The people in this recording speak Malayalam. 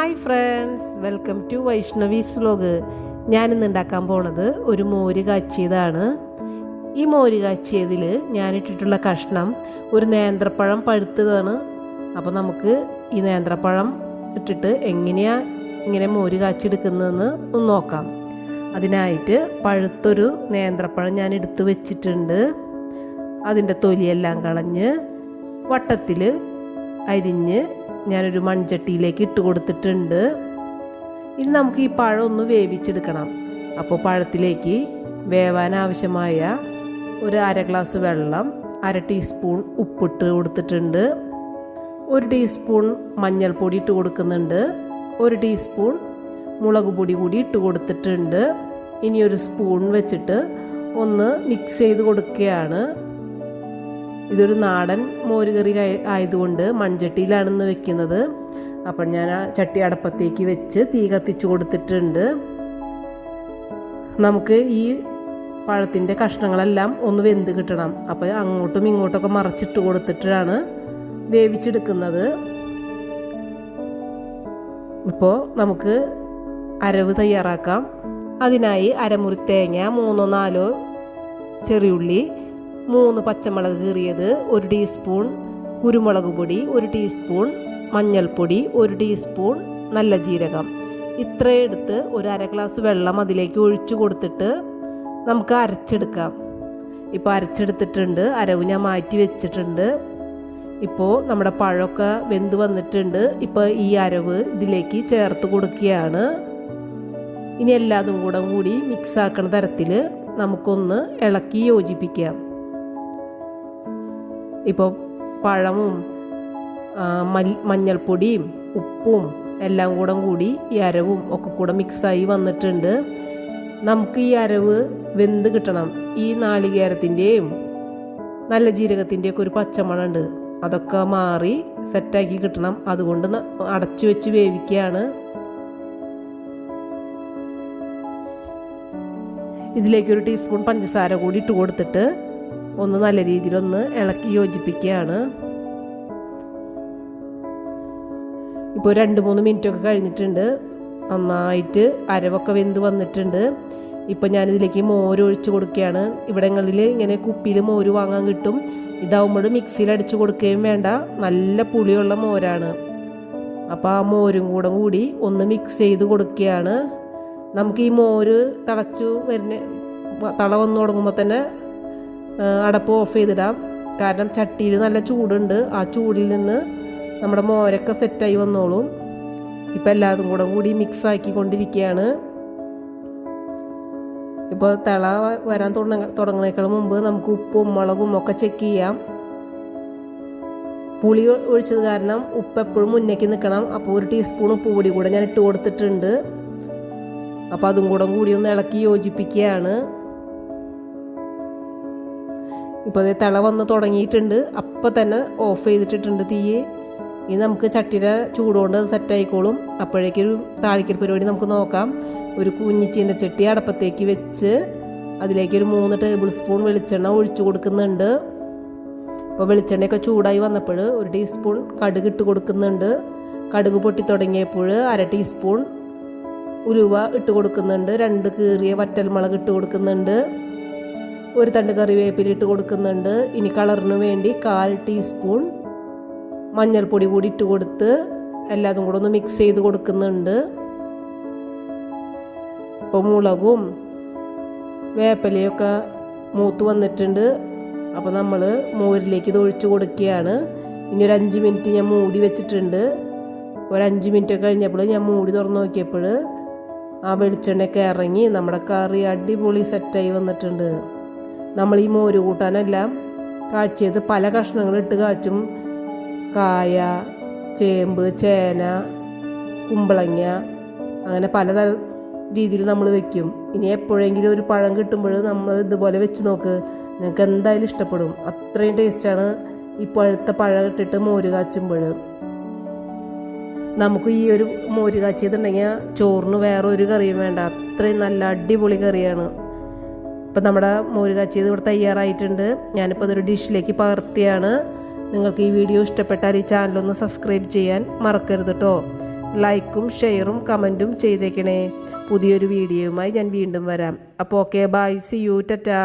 Hi friends welcome to Vaishnavi's vlog ഞാനിന്ന് ഉണ്ടാക്കാൻ പോണത് ഒരു മോര് കാച്ചിയതാണ്. ഈ മോര് കാച്ചിയതിൽ ഞാനിട്ടിട്ടുള്ള കഷ്ണം ഒരു നേന്ത്രപ്പഴം പഴുത്തതാണ്. അപ്പോൾ നമുക്ക് ഈ നേന്ത്രപ്പഴം ഇട്ടിട്ട് എങ്ങനെയാണ് ഇങ്ങനെ മോര് കാച്ചെടുക്കുന്നതെന്ന് ഒന്ന് നോക്കാം. അതിനായിട്ട് പഴുത്തൊരു നേന്ത്രപ്പഴം ഞാൻ എടുത്ത് വെച്ചിട്ടുണ്ട്. അതിന്റെ തൊലിയെല്ലാം കളഞ്ഞ് വട്ടത്തിൽ അരിഞ്ഞ് ഞാനൊരു മൺചട്ടിയിലേക്ക് ഇട്ട് കൊടുത്തിട്ടുണ്ട്. ഇനി നമുക്ക് ഈ പഴം ഒന്ന് വേവിച്ചെടുക്കണം. അപ്പോൾ പഴത്തിലേക്ക് വേവാൻ ആവശ്യമായ ഒരു അര ഗ്ലാസ് വെള്ളം അര ടീസ്പൂൺ ഉപ്പിട്ട് കൊടുത്തിട്ടുണ്ട്. ഒരു ടീസ്പൂൺ മഞ്ഞൾപ്പൊടി ഇട്ട് കൊടുക്കുന്നുണ്ട്. ഒരു ടീസ്പൂൺ മുളക് പൊടി കൂടി ഇട്ട് കൊടുത്തിട്ടുണ്ട്. ഇനി ഒരു സ്പൂൺ വെച്ചിട്ട് ഒന്ന് മിക്സ് ചെയ്ത് കൊടുക്കുകയാണ്. ഇതൊരു നാടൻ മോരുകറി ആയ- ആയതുകൊണ്ട് മൺചട്ടിയിലാണെന്ന് വെക്കുന്നത്. അപ്പം ഞാൻ ആ ചട്ടി അടപ്പത്തേക്ക് വെച്ച് തീ കത്തിച്ചു കൊടുത്തിട്ടുണ്ട്. നമുക്ക് ഈ പഴത്തിന്റെ കഷ്ണങ്ങളെല്ലാം ഒന്ന് വെന്ത് കിട്ടണം. അപ്പോൾ അങ്ങോട്ടും ഇങ്ങോട്ടൊക്കെ മറച്ചിട്ട് കൊടുത്തിട്ടാണ് വേവിച്ചെടുക്കുന്നത്. ഇപ്പോൾ നമുക്ക് അരവ് തയ്യാറാക്കാം. അതിനായി അരമുറി തേങ്ങ മൂന്നോ നാലോ ചെറിയുള്ളി മൂന്ന് പച്ചമുളക് കീറിയത് ഒരു ടീസ്പൂൺ കുരുമുളക് പൊടി ഒരു ടീസ്പൂൺ മഞ്ഞൾപ്പൊടി ഒരു ടീസ്പൂൺ നല്ല ജീരകം. ഇത്രയും എടുത്ത് ഒരു അര ഗ്ലാസ് വെള്ളം അതിലേക്ക് ഒഴിച്ചു കൊടുത്തിട്ട് നമുക്ക് അരച്ചെടുക്കാം. ഇപ്പോൾ അരച്ചെടുത്തിട്ടുണ്ട് അരവ് ഞാൻ മാറ്റി വെച്ചിട്ടുണ്ട്. ഇപ്പോൾ നമ്മുടെ പഴമൊക്കെ വെന്ത് വന്നിട്ടുണ്ട്. ഇപ്പോൾ ഈ അരവ് ഇതിലേക്ക് ചേർത്ത് കൊടുക്കുകയാണ്. ഇനി എല്ലാതും കൂടെ കൂടി മിക്സ് ആക്കുന്ന തരത്തിൽ നമുക്കൊന്ന് ഇളക്കി യോജിപ്പിക്കാം. ഇപ്പോൾ പഴവും മഞ്ഞൾപ്പൊടിയും ഉപ്പും എല്ലാം കൂടെ കൂടി ഈ അരവും ഒക്കെ കൂടെ മിക്സായി വന്നിട്ടുണ്ട്. നമുക്ക് ഈ അരവ് വെന്ത് കിട്ടണം. ഈ നാളികേരത്തിന്റെയും നല്ല ജീരകത്തിന്റെയൊക്കെ ഒരു പച്ചമണമുണ്ട്. അതൊക്കെ മാറി സെറ്റാക്കി കിട്ടണം. അതുകൊണ്ട് അടച്ചു വെച്ച് വേവിക്കുകയാണ്. ഇതിലേക്ക് ഒരു ടീസ്പൂൺ പഞ്ചസാര കൂടി ഇട്ട് കൊടുത്തിട്ട് ഒന്ന് നല്ല രീതിയിലൊന്ന് ഇളക്കി യോജിപ്പിക്കുകയാണ്. ഇപ്പോൾ രണ്ട് മൂന്ന് മിനിറ്റൊക്കെ കഴിഞ്ഞിട്ടുണ്ട്. നന്നായിട്ട് അരവൊക്കെ വെന്ത് വന്നിട്ടുണ്ട്. ഇപ്പോൾ ഞാനിതിലേക്ക് മോര് ഒഴിച്ച് കൊടുക്കുകയാണ്. ഇവിടങ്ങളിൽ ഇങ്ങനെ കുപ്പിയിൽ മോര് വാങ്ങാൻ കിട്ടും. ഇതാവുമ്പോൾ മിക്സിയിൽ അടിച്ച് കൊടുക്കുകയും വേണ്ട. നല്ല പുളിയുള്ള മോരാണ്. അപ്പോൾ ആ മോരും കൂടെ കൂടി ഒന്ന് മിക്സ് ചെയ്ത് കൊടുക്കുകയാണ്. നമുക്ക് ഈ മോര് തിളച്ചു വരുന്ന തള വന്നു തുടങ്ങുമ്പോൾ തന്നെ അടപ്പ് ഓഫ് ചെയ്തിടാം. കാരണം ചട്ടിയിൽ നല്ല ചൂടുണ്ട്. ആ ചൂടിൽ നിന്ന് നമ്മുടെ മോരൊക്കെ സെറ്റായി വന്നോളും. ഇപ്പം എല്ലാതും കൂടെ കൂടി മിക്സ് ആക്കിക്കൊണ്ടിരിക്കുകയാണ്. ഇപ്പോൾ തിള വരാൻ തുടങ്ങ തുടങ്ങുന്നേക്കാൾ മുമ്പ് നമുക്ക് ഉപ്പും മുളകും ഒക്കെ ചെക്ക് ചെയ്യാം. പുളി ഒഴിച്ചത് കാരണം ഉപ്പ് എപ്പോഴും മുന്നേക്ക് നിൽക്കണം. അപ്പോൾ ഒരു ടീസ്പൂൺ ഉപ്പ് പൊടി കൂടെ ഞാൻ ഇട്ട് കൊടുത്തിട്ടുണ്ട്. അപ്പോൾ അതും കൂടെ കൂടി ഒന്ന് ഇളക്കി യോജിപ്പിക്കുകയാണ്. ഇപ്പോൾ അതേ തിള വന്ന് തുടങ്ങിയിട്ടുണ്ട്. അപ്പം തന്നെ ഓഫ് ചെയ്തിട്ടിട്ടുണ്ട് തീയെ. ഇനി നമുക്ക് ചട്ടിയുടെ ചൂടുകൊണ്ട് അത് സെറ്റായിക്കോളും അപ്പോഴേക്കൊരു താളിക്കൽ പരിപാടി നമുക്ക് നോക്കാം. ഒരു കുഞ്ഞിച്ചീന്റെ ചട്ടി അടപ്പത്തേക്ക് വെച്ച് അതിലേക്കൊരു മൂന്ന് ടേബിൾ സ്പൂൺ വെളിച്ചെണ്ണ ഒഴിച്ചു കൊടുക്കുന്നുണ്ട്. അപ്പോൾ വെളിച്ചെണ്ണയൊക്കെ ചൂടായി വന്നപ്പോൾ ഒരു ടീസ്പൂൺ കടുക് ഇട്ട് കൊടുക്കുന്നുണ്ട്. കടുക് പൊട്ടി തുടങ്ങിയപ്പോൾ അര ടീസ്പൂൺ ഉലുവ ഇട്ട് കൊടുക്കുന്നുണ്ട്. രണ്ട് കീറിയ വറ്റൽമുളക് ഇട്ട് കൊടുക്കുന്നുണ്ട്. ഒരു തണ്ട് കറിവേപ്പില ഇട്ട് കൊടുക്കുന്നുണ്ട്. ഇനി കളറിന് വേണ്ടി കാൽ ടീസ്പൂൺ മഞ്ഞൾപ്പൊടി കൂടി ഇട്ട് കൊടുത്ത് എല്ലാതും കൂടെ ഒന്ന് മിക്സ് ചെയ്ത് കൊടുക്കുന്നുണ്ട്. ഇപ്പോൾ മുളകും വേപ്പലയൊക്കെ മൂത്ത് വന്നിട്ടുണ്ട്. അപ്പോൾ നമ്മൾ മോരിലേക്ക് ഇത് ഒഴിച്ചു കൊടുക്കുകയാണ്. ഇനി ഒരു അഞ്ച് മിനിറ്റ് ഞാൻ മൂടി വെച്ചിട്ടുണ്ട്. ഒരു അഞ്ച് മിനിറ്റ് ഒക്കെ കഴിഞ്ഞപ്പോൾ ഞാൻ മൂടി തുറന്ന് നോക്കിയപ്പോൾ ആ വെളിച്ചെണ്ണയൊക്കെ ഇറങ്ങി നമ്മുടെ കറി അടിപൊളി സെറ്റായി വന്നിട്ടുണ്ട്. നമ്മൾ ഈ മോര് കൂട്ടാനെല്ലാം കാച്ചിയത് പല കഷ്ണങ്ങൾ ഇട്ട് കാച്ചും. കായ ചേമ്പ് ചേന കുമ്പളങ്ങ അങ്ങനെ പല രീതിയിൽ നമ്മൾ വെക്കും. ഇനി എപ്പോഴെങ്കിലും ഒരു പഴം കിട്ടുമ്പോൾ നമ്മൾ ഇതുപോലെ വെച്ച് നോക്ക്. നിങ്ങൾക്ക് എന്തായാലും ഇഷ്ടപ്പെടും. അത്രയും ടേസ്റ്റാണ് ഈ പഴുത്ത പഴം ഇട്ടിട്ട് മോര് കാച്ചുമ്പോൾ. നമുക്ക് ഈ ഒരു മോര് കാച്ചിയതുണ്ടെങ്കിൽ ചോറിന് വേറെ ഒരു കറിയും വേണ്ട. അത്രയും നല്ല അടിപൊളി കറിയാണ്. ഇപ്പം നമ്മുടെ മോര് കാച്ചിയത് ഇവിടെ തയ്യാറായിട്ടുണ്ട്. ഞാനിപ്പോൾ അതൊരു ഡിഷിലേക്ക് പകർത്തിയാണ്. നിങ്ങൾക്ക് ഈ വീഡിയോ ഇഷ്ടപ്പെട്ടാൽ ഈ ചാനലൊന്ന് സബ്സ്ക്രൈബ് ചെയ്യാൻ മറക്കരുത് കേട്ടോ ലൈക്കും ഷെയറും കമന്റും ചെയ്തേക്കണേ. പുതിയൊരു വീഡിയോയുമായി ഞാൻ വീണ്ടും വരാം. അപ്പോൾ okay bye see you tata